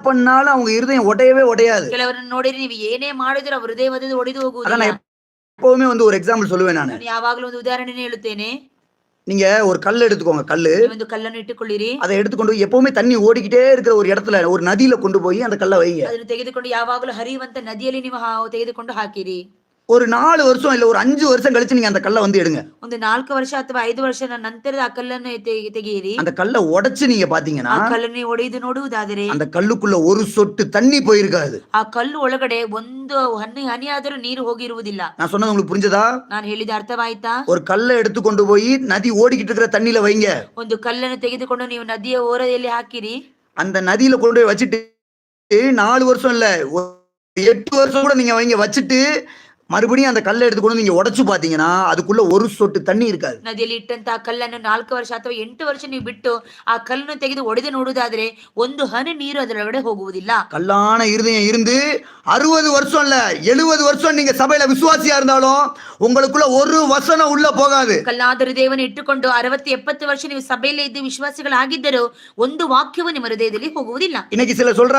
பண்ணாலும் அவங்க இருதயம் உடையவே உடையாது. ಕೆಲವರನ್ನು ನೋಡಿರಿ ನೀವು ಏನೇ ಮಾಡಿದ್ರೆ ಅವ್ರ ಹೃದಯವದಿಂದ ಒಡೆದು நான் எப்பவுமே வந்து ஒரு எக்ஸாம்பிள் சொல்லுவேன் நானு. ನಾನು ಯಾವಾಗಲೂ ಒಂದು ಉದಾಹರಣೆ ಹೇಳುತ್ತೇನೆ நீங்க ஒரு கல் எடுத்துக்கோங்க கல்லு. ಒಂದು ಕಲ್ಲನ್ನು ಇಟ್ಟುಕೊಳ್ಳಿರಿ அதை எடுத்துக்கொண்டு போய் எப்பவுமே தண்ணி ஓடிக்கிட்டே இருக்கிற ஒரு இடத்துல ஒரு நதியில கொண்டு போய் அந்த கல்லை வைங்க. ಅದನ್ನು ತೆಗೆದುಕೊಂಡು ಯಾವಾಗಲೂ ಹರಿಯುವಂತ ನದಿಯಲ್ಲಿ ನೀವು ಹಾ- ತೆಗೆದುಕೊಂಡು ಹಾಕಿರಿ ஒரு நாலு வருஷம் இல்ல ஒரு அஞ்சு வருஷம் கழிச்சு நீங்க அந்த கல்லை வந்து எடுங்க ಒಂದು ನಾಲ್ಕು ವರ್ಷ ಅಥವಾ ಐದು ವರ್ಷದ ನಂತರದ ಆ ಕಲ್ಲನ್ನು ತೆಗೆ- ತೆಗೆಯಿರಿ அந்த கல்லை உடைச்சு நீங்க பாத்தீங்கன்னா ಆ ಕಲ್ಲನ್ನು ಒಡೆದು ನೋಡುವುದಾದರೆ அந்த கல்லுக்குள்ள ஒரு சொட்டு தண்ணி போயிருக்காது ಆ ಕಲ್ಲು ಒಳಗಡೆ ಒಂದು ಹನಿ ಹನಿಯಾದರೂ ನೀರು ಹೋಗಿರುವುದಿಲ್ಲ நான் சொன்னது உங்களுக்கு புரிஞ்சதா ನಾನು ಹೇಳಿದ ಅರ್ಥವಾಯ್ತಾ ஒரு கல்லை எடுத்து கொண்டு போய் நதி ஓடிக்கிட்டு இருக்கிற தண்ணியில வைங்க ಒಂದು ಕಲ್ಲನ್ನು ತೆಗೆದುಕೊಂಡು ನೀವು ನದಿಯ ಓರದಲ್ಲಿ ಹಾಕಿರಿ அந்த நதியில கொண்டு போய் வச்சுட்டு நாலு வருஷம் இல்ல ஒரு எட்டு வருஷம் கூட நீங்க வைங்க வச்சுட்டு மறுபடியும் அந்த கல்லை எடுத்து கொண்டு வந்து நீங்க உடைச்சு பாத்தீங்கன்னா அதுக்குள்ள ஒரு சொட்டு தண்ணி இருக்காது ನದಿಯಲ್ಲಿ ಇಟ್ಟಂತಹ ಕಲ್ಲನ್ನು ನಾಲ್ಕು ವರ್ಷ ಅಥವಾ ಎಂಟು ವರ್ಷ ನೀವು ಬಿಟ್ಟು ಆ ಕಲ್ಲನ್ನು ತೆಗೆದು ಒಡೆದು ನೋಡುವುದಾದ್ರೆ ಒಂದು ಹನಿ ನೀರು ಅದರೊಳಗಡೆ ಹೋಗುವುದಿಲ್ಲ கல்லான இருதயம் இருந்து அறுபது வருஷம் இல்ல எழுபது வருஷம் நீங்க சபையில விசுவாசியா இருந்தாலும் உங்களுக்குள்ள ஒரு வசனம் உள்ள போகாது ಕಲ್ಲಾದ ಹೃದಯವನ್ನು ಇಟ್ಟುಕೊಂಡು ಅರವತ್ತು ಎಪ್ಪತ್ತು ವರ್ಷ ನೀವು ಸಭೆಯಲ್ಲಿ ಇದ್ದು ವಿಶ್ವಾಸಿಗಳಾಗಿದ್ದರೂ ಒಂದು ವಾಕ್ಯವು ನಿಮ್ಮ ಹೃದಯದಲ್ಲಿ ಹೋಗುವುದಿಲ್ಲ இன்னைக்கு சில சொல்ற